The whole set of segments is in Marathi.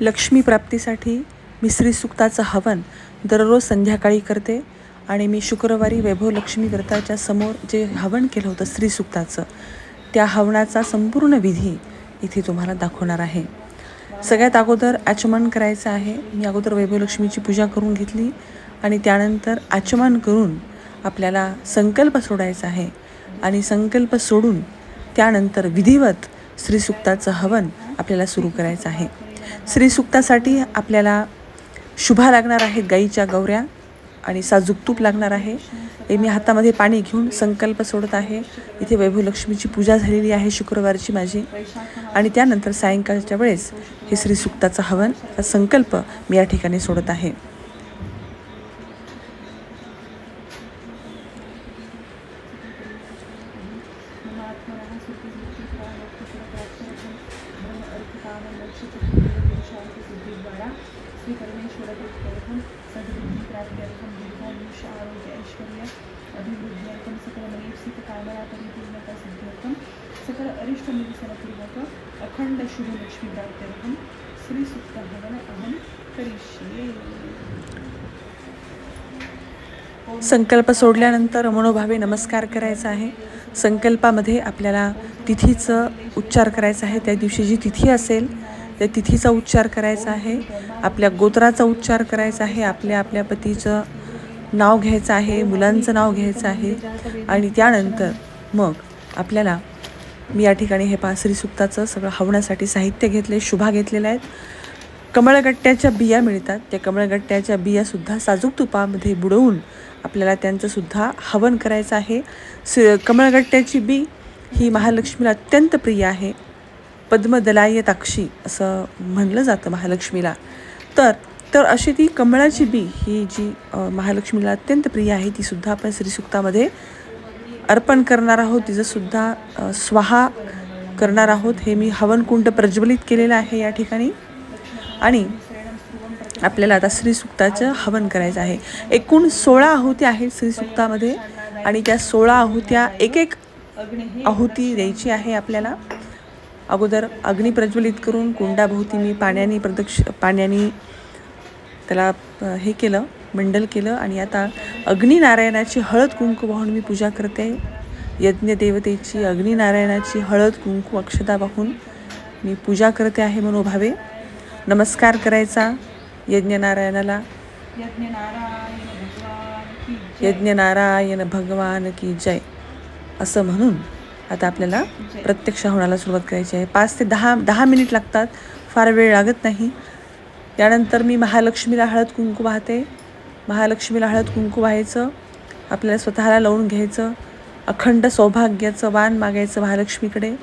लक्ष्मी प्राप्तीसाठी मी श्रीसुक्ताचं हवन दररोज संध्याकाळी करते आणि मी शुक्रवारी वैभव लक्ष्मी व्रताच्या समोर जे हवन केलं होतं श्रीसुक्ताचं त्या हवनाचा संपूर्ण विधी इथे तुम्हाला दाखवणार आहे. सगळ्यात अगोदर आचमन करायचं आहे. मी अगोदर वैभव लक्ष्मीची पूजा करून घेतली आणि त्यानंतर आचमन करून आपल्याला संकल्प सोडायचा आहे. आणि संकल्प सोडून त्यानंतर विधिवत श्रीसुक्ताचं हवन आपल्याला सुरू करायचं आहे. श्रीसुक्तासाठी आपल्याला शुभा लागणार आहेत गाईच्या गौऱ्या आणि साजूक तूप लागणार आहे. हे मी हातामध्ये पाणी घेऊन संकल्प सोडत आहे. इथे वैभव लक्ष्मीची पूजा झालेली आहे शुक्रवारची माझी. आणि त्यानंतर सायंकाळच्या वेळेस हे श्रीसुक्ताचं हवन हा संकल्प मी या ठिकाणी सोडत आहे. श्री परमेश्वरतीर्थम सद्बुद्धिप्राप्त्यर्थं दीर्घायुष्य आरोग्य ऐश्वर्य अभिवृद्ध्यर्थं सकलमनेप्सित कामना परिपूर्णता सिद्ध्यर्थं सकल अरिष्टनिरसनपूर्वक अखंड शुभ लक्ष्मी प्राप्त्यर्थं श्रीसुक्त हवन अहं करिष्ये संकल्प सोडल्यानंतर मनोभावे नमस्कार करायचा आहे. संकल्पामध्ये आपल्याला तिथीचं उच्चार करायचा आहे. त्या दिवशी जी तिथी असेल त्या तिथीचा उच्चार करायचा आहे आपल्या गोत्राचा उच्चार करायचा आहे आपल्या आपल्या पतीचं नाव घ्यायचं आहे मुलांचं नाव घ्यायचं आहे. आणि त्यानंतर मग आपल्याला मी या ठिकाणी हे पा श्रीसुक्ताचं सगळं हवण्यासाठी साहित्य घेतले शुभा घेतलेल्या आहेत. कमळगट्ट्याच्या बिया मिळतात. त्या कमळगट्ट्याच्या बियासुद्धा साजूक तुपामध्ये बुडवून आपल्याला त्यांचंसुद्धा हवन करायचं आहे. स कमळगट्ट्याची बी ही महालक्ष्मीला अत्यंत प्रिय आहे. पद्मदलाय ताक्षी असं म्हणलं जातं महालक्ष्मीला. तर तर अशी ती कमळाची बी ही जी महालक्ष्मीला अत्यंत प्रिय आहे तीसुद्धा आपण श्रीसुक्तामध्ये अर्पण करणार आहोत. तिचंसुद्धा स्वाहा करणार आहोत. हे मी हवनकुंड प्रज्वलित केलेलं आहे या ठिकाणी. आणि आपल्याला आता श्रीसुक्ताचं हवन करायचं आहे. एकूण सोळा आहुती आहेत श्रीसुक्तामध्ये आणि त्या सोळा आहुत्या एक एक आहुती द्यायची आहे आपल्याला. अगोदर अग्नी प्रज्वलित करून कुंडाभोवती मी पाण्याने प्रदक्ष पाण्याने त्याला हे केलं मंडल केलं आणि आता अग्निनारायणाची हळद कुंकू वाहून मी पूजा करते. यज्ञदेवतेची अग्निनारायणाची हळद कुंकू अक्षता वाहून मी पूजा करते आहे मनोभावे. नमस्कार करायचा यज्ञनारायणाला. यज्ञनारायण भगवान की जय. असं म्हणून आता आपल्याला प्रत्यक्ष होण्याला सुरुवात करायची आहे. पाच ते दहा दहा मिनिट लागतात. फार वेळ लागत नाही. त्यानंतर मी महालक्ष्मीला हळद कुंकू वाहते. महालक्ष्मीला हळद कुंकू व्हायचं. आपल्याला स्वतःला लावून घ्यायचं. अखंड सौभाग्याचं वाण मागायचं महालक्ष्मीकडे.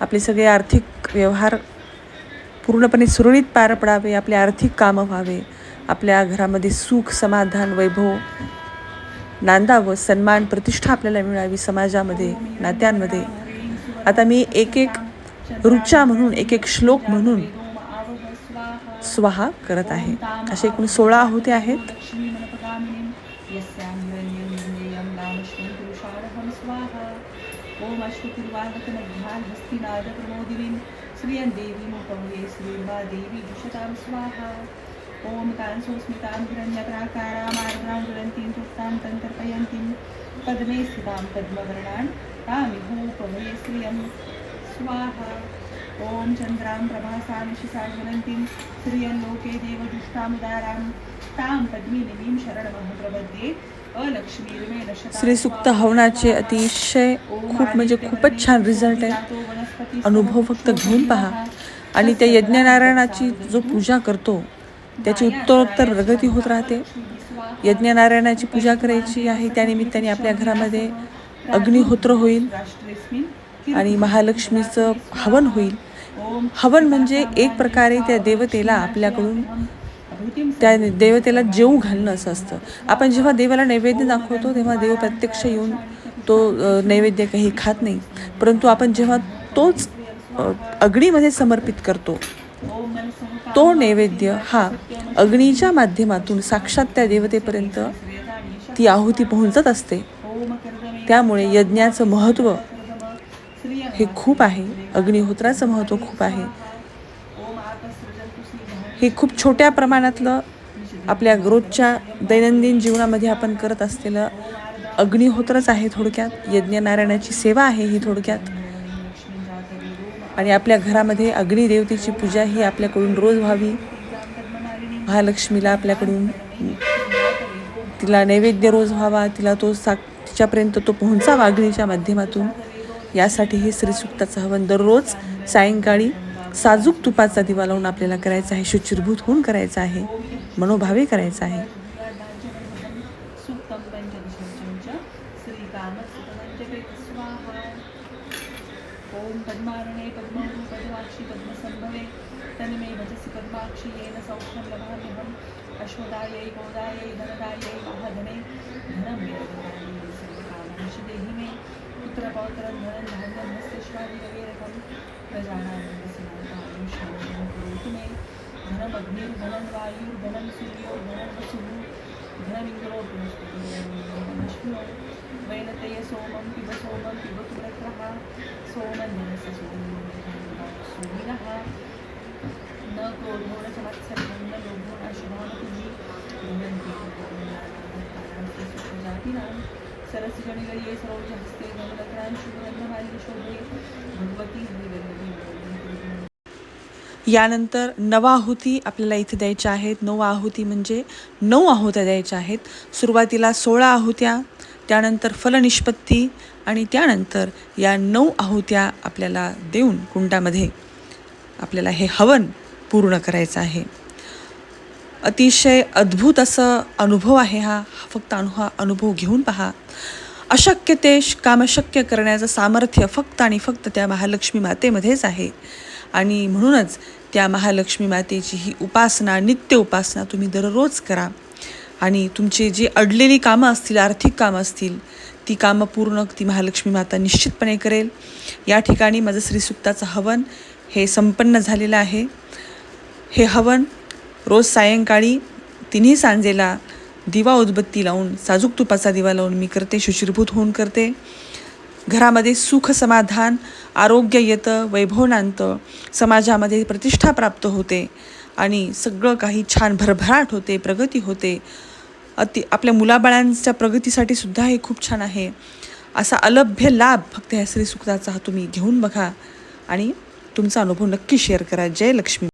आपले सगळे आर्थिक व्यवहार पूर्णपणे सुरळीत पार पडावे. आपले आर्थिक कामं व्हावे. आपल्या घरामध्ये सुख समाधान वैभव नांदावं सन्मान प्रतिष्ठा आपल्याला मिळावी समाजामध्ये नात्यांमध्ये. आता मी एक एक रुचा म्हणून एक एक श्लोक म्हणून स्वाहा करत आहे. असे एकूण सोळा होते आहेत. ओम स्वाहा। ॐ तां सुस्मितां हिरण्यप्राकारामार्द्रां ज्वलन्तीं तृप्तां तन्तर्पयन्तीं पद्मे स्थितां पद्मवर्णान् तामिहोपमये श्रियं स्वाहा। ॐ चन्द्रां प्रभासां शिशा ज्वलन्तीं श्रियं लोके देवदुष्टामुदारां तां पद्मिनीं शरणमहं प्रपद्ये अलक्ष्मीर्मेण श्रीसुक्त हवनाचे अतिशय खूप म्हणजे खूपच छान रिझल्ट आहे. अनुभव फक्त घेऊन पहा. आणि त्या यज्ञनारायणाची जो पूजा करतो त्याची उत्तरोत्तर प्रगती होत राहते. यज्ञनारायणाची पूजा करायची आहे त्यानिमित्ताने आपल्या घरामध्ये अग्निहोत्र होईल आणि महालक्ष्मीचं हवन होईल. हवन म्हणजे एक प्रकारे त्या देवतेला आपल्याकडून त्या देवतेला जेऊ घालणं असं असतं. आपण जेव्हा देवाला नैवेद्य दाखवतो तेव्हा देव प्रत्यक्ष येऊन तो नैवेद्य काही खात नाही. परंतु आपण जेव्हा तोच अग्नीमध्ये समर्पित करतो तो नैवेद्य हा अग्नीच्या माध्यमातून साक्षात त्या देवतेपर्यंत ती आहुती पोहोचत असते. त्यामुळे यज्ञाचं महत्त्व हे खूप आहे. अग्निहोत्राचं महत्त्व खूप आहे. हे खूप छोट्या प्रमाणातलं आपल्या रोजच्या दैनंदिन जीवनामध्ये आपण करत असलेलं अग्निहोत्रच आहे थोडक्यात. यज्ञनारायणाची सेवा आहे ही थोडक्यात. आणि आपल्या घरामध्ये अग्निदेवतेची पूजा ही आपल्याकडून रोज व्हावी. महालक्ष्मीला आपल्याकडून तिला नैवेद्य रोज व्हावा. तिला तो सा तिच्यापर्यंत तो पोहोचावा अग्नीच्या माध्यमातून. यासाठी हे श्रीसुक्ताचं हवन दररोज सायंकाळी साजूक तुपाचा दिवा लावून आपल्याला करायचा आहे. शुचिरभूत होऊन करायचं आहे. मनोभावे करायचा आहे. सुक्तं पञ्चदशं च स्वाहा. ॐ पद्मारणे पद्मौ पद्माक्षि पद्मसम्भवे तन्मे भजसि पद्माक्षी येन सौख्यं लभाम्यहम् अश्वदायै गोदायै धनदायै महाधने धनं सर्वकामांशि देहि मे पुत्रपौत्रं धनं धान्यं हस्तेष्वादिरवेरकं प्रजानां वसिनां करोतु मे धनमग्निर्धनं वायुर्धनं सूर्यो धनं वसुः धनमिन्द्रो बृहस्पतिर्नमश्विनो वैनतेय सोमं पिब सोमं पिबतु रत्रः सोमन्यस्य सुविनः न क्रोधो न भगवती यानंतर नवाहुती आपल्याला इथे द्यायच्या आहेत. नऊ आहुती म्हणजे नऊ आहुत्या द्यायच्या आहेत. सुरुवातीला सोळा आहुत्या त्यानंतर फलनिष्पत्ती आणि त्यानंतर या नऊ आहुत्या आपल्याला देऊन कुंडामध्ये आपल्याला हे हवन पूर्ण करायचं आहे. अतिशय अद्भुत असं अनुभव आहे हा. फक्त अनु हा अनुभव घेऊन पहा. अशक्य ते श- कामशक्य करण्याचं सामर्थ्य फक्त आणि फक्त त्या महालक्ष्मी मातेमध्येच आहे. आणि म्हणूनच त्या महालक्ष्मी मातेची ही उपासना नित्य उपासना तुम्ही दररोज करा. आणि तुमची जी अडलेली कामं असतील आर्थिक कामं असतील ती कामं पूर्ण ती महालक्ष्मी माता निश्चितपणे करेल. या ठिकाणी माझं श्रीसुक्ताचं हवन हे संपन्न झालेलं आहे. हे हवन रोज सायंकाळी तिन्ही सांजेला दिवा उदबत्ती लावून साजूक तुपाचा दिवा लावून मी करते शुचिरभूत होऊन करते. घरामध्ये सुख समाधान आरोग्य येतं वैभव नांदतं समाजामध्ये प्रतिष्ठा प्राप्त होते आणि सगळं काही छान भरभराट होते प्रगती होते. अति आपल्या मुलाबाळांच्या प्रगतीसाठी सुद्धा हे खूप छान आहे. असा अलभ्य लाभ फक्त ह्या श्रीसुक्ताचा हा तुम्ही घेऊन बघा आणि तुमचा अनुभव नक्की शेअर करा. जय लक्ष्मी.